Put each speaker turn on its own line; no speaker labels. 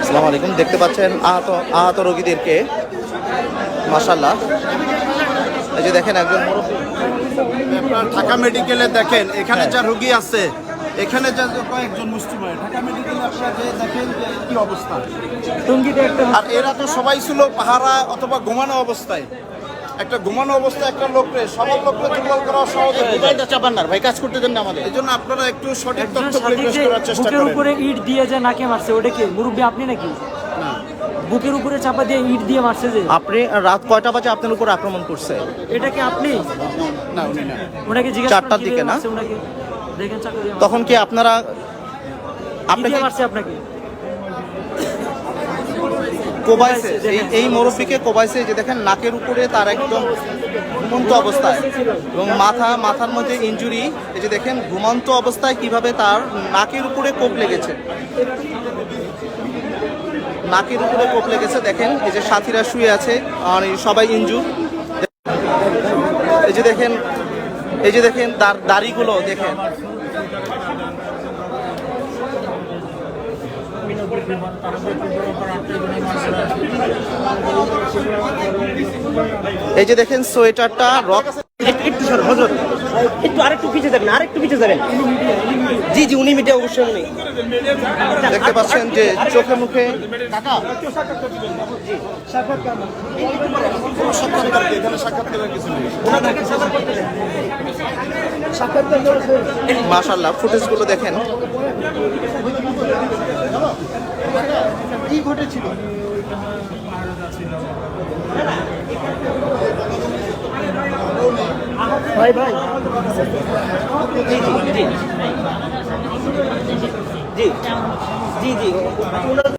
আসসালামু আলাইকুম দেখতে পাচ্ছেন আহত আহত রোগীদেরকে মাসাল্লাহ এই যে দেখেন একজন
ঢাকা মেডিকেলে দেখেন এখানে যা রোগী আছে এখানে যা কয়েকজন মুসলিম হয় ঢাকা মেডিকেলে আপনারা যে দেখেন কি অবস্থা। আর এরা তো সবাই ছিল পাহারা অথবা ঘুমানো অবস্থায়। একটা ঘুমানো অবস্থায় একটা লোকরে সবার লোকরে দুর্বল করা সহজ যায়।
চাপান না ভাই কাজ করতে দেন না আমাদের।
এই জন্য আপনারা একটু সঠিক তথ্য পরিবেশ করার চেষ্টা
বুকের
করেন।
উপরে ইট দিয়ে যে নাকে মারছে ওটা কি? মুরব্বী আপনি নাকি? বুকের উপরে চাপা দিয়ে ইট দিয়ে মারছে যে?
আপনি রাত কয়টা বাজে আপনার উপর আক্রমণ করছে?
এটা কি আপনি?
না উনি না।
ওনাকে জিজ্ঞাসা
চারটার দিকে না?
ওনাকে? দেখেন চাকু দিয়ে
তখন কি আপনারা আপনাকে
মারছে আপনাকে?
কোবাইছে এই এই মুরব্বীকে কোবাইছে যে দেখেন নাকের উপরে তার একদম ঘুমন্ত অবস্থায় এবং মাথা, মাথার মধ্যে ইঞ্জুরি এই যে দেখেন ঘুমন্ত অবস্থায় কীভাবে তার নাকের উপরে কোপ লেগেছে। নাকের উপরে কোপ লেগেছে, দেখেন এই যে সাথীরা শুয়ে আছে, আর সবাই ইঞ্জুর এই যে দেখেন, এই যে দেখেন, তার দাড়িগুলো দেখেন। এই যে দেখেন সোয়েটারটা রক
একটু সর হজরত। একটু আরেকটু পিছিয়ে যাবেন আরেকটু পিছিয়ে যাবেন। জি জি উনি মিডিয়া অবশ্যই উনি।
দেখতে পাচ্ছেন যে চোখে মুখে মাশাল্লাহ ফুটেজগুলো দেখেন।
কি ঘটেছিল?
ভাই ভাই। জি। জি জি। জি জি।